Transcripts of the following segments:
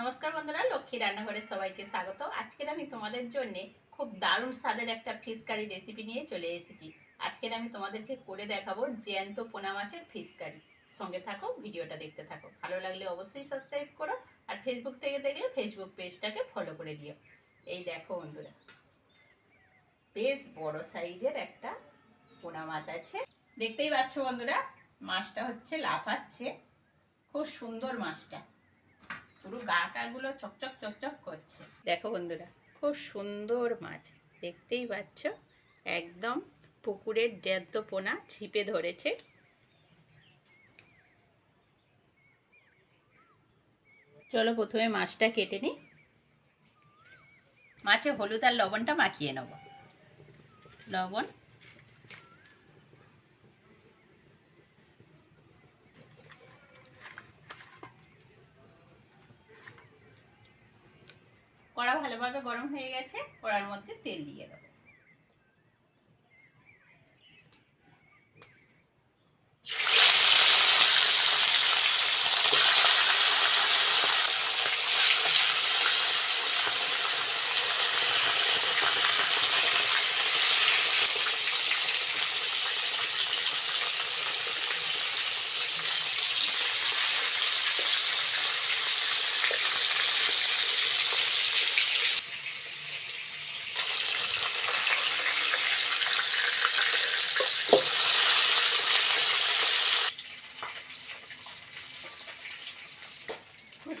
নমস্কার বন্ধুরা, লক্ষ্মী রান্নাঘরের সবাইকে স্বাগত। আজকের আমি তোমাদের জন্য খুব দারুণ স্বাদের একটা ফিশ কারি রেসিপি নিয়ে চলে এসেছি। আজকের আমি তোমাদেরকে করে দেখাবো জ্যান্ত পোনা মাছের ফিশ কারি। সঙ্গে থাকো, ভিডিওটা দেখতে থাকো। ভালো লাগলে অবশ্যই সাবস্ক্রাইব করো আর ফেসবুক থেকে দেখলে ফেসবুক পেজটাকে ফলো করে দিও। এই দেখো বন্ধুরা, বেশ বড় সাইজের একটা পোনা মাছ আছে। দেখতেই পাচ্ছ বন্ধুরা, মাছটা হচ্ছে লাফাচ্ছে। খুব সুন্দর মাছটা। পুরো গাটা গুলো চকচক চকচক করছে। দেখো বন্ধুরা, খুব সুন্দর মাছ, দেখতেই পাচ্ছ? একদম পুকুরের জ্যান্ত পোনা ছিপে ধরেছে। চলো প্রথমে মাছটা কেটে নিই। মাছে হলুদ আর লবণটা মাখিয়ে নেব। লবণ কড়া ভালোভাবে গরম হয়ে গেছে কড়ার মধ্যে তেল দিয়ে দেবো।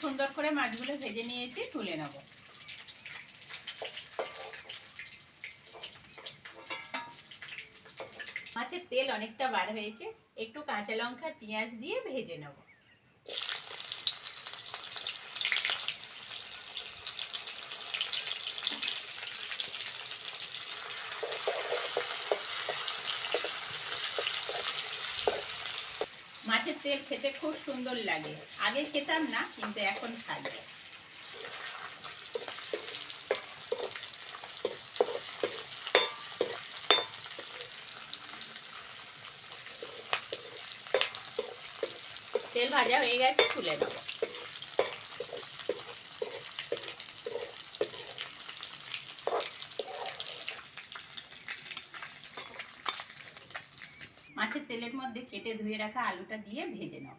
সুন্দর করে মাছগুলো ভেজে নিয়েছি, তুলে নেব। মাছের তেল অনেকটা বার হয়েছে, একটু কাঁচা লঙ্কা, পেঁয়াজ দিয়ে ভেজে নেব। মাছের তেল খেতে খুব সুন্দর লাগে। আগে খেতাম না, কিন্তু এখন খাই। তেল ভাজা হয়ে গেছে, তুলে নেব। মাছের তেলের মধ্যে কেটে ধুয়ে রাখা আলুটা দিয়ে ভেজে নেব।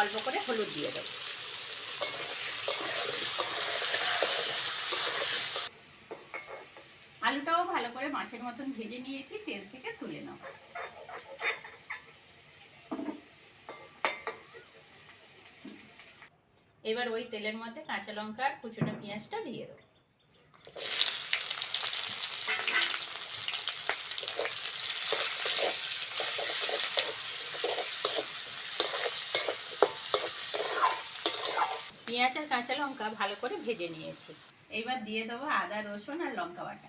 অল্প করে হলুদ দিয়ে দেবো। আলুটাও ভালো করে মাছের মতন ভেজে নিয়েছি, তেল থেকে তুলে নেব। এবার ওই তেলের মধ্যে কাঁচা লঙ্কা আর কুচনো পেঁয়াজটা দিয়ে দেবো। পেঁয়াজ আর কাঁচা লঙ্কা ভালো করে ভেজে নিয়েছি। এবার দিয়ে দেবো আদা, রসুন আর লঙ্কা বাটা।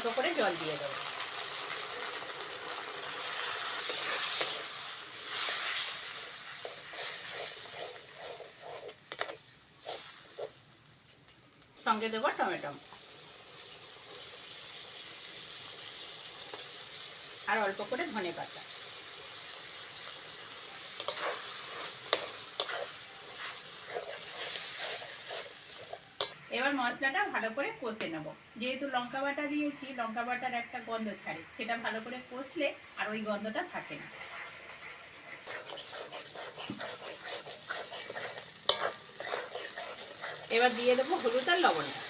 অল্প করে জল দিয়ে দেবো। সঙ্গে দেবো টমেটো। আর অল্প করে ধনে পাতা। এবার মশলাটা ভালো করে কষে নেব। যেহেতু লঙ্কা বাটা দিয়েছি, লঙ্কা বাটার একটা গন্ধ ছাড়ে। সেটা ভালো করে কষলে আর ওই গন্ধটা থাকে না। এবার দিয়ে দেবো হলুদ আর লবণটা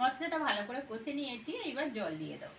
মশলাটা ভালো করে কষে নিয়েছি, এবার জল দিয়ে দেবো।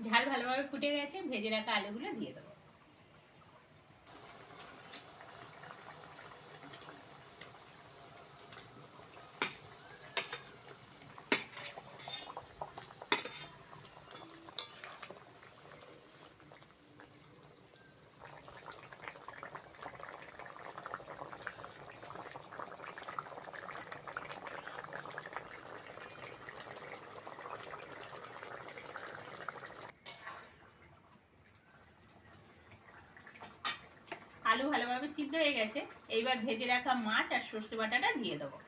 ঝাল ভালোভাবে ফুটে গেছে ভেজে রাখা আলুগুলো দিয়ে দেবো আলু ভালোভাবে সিদ্ধ হয়ে গেছে। এইবার ভেজে রাখা মাছ আর সর্ষে বাটাটা দিয়ে দেবো।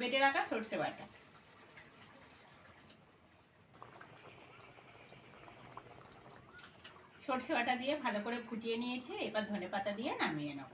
বেটে রাখা সর্ষে বাটা। সর্ষে বাটা দিয়ে ভালো করে ফুটিয়ে নিয়েছে, এবার ধনে পাতা দিয়ে নামিয়ে নেব।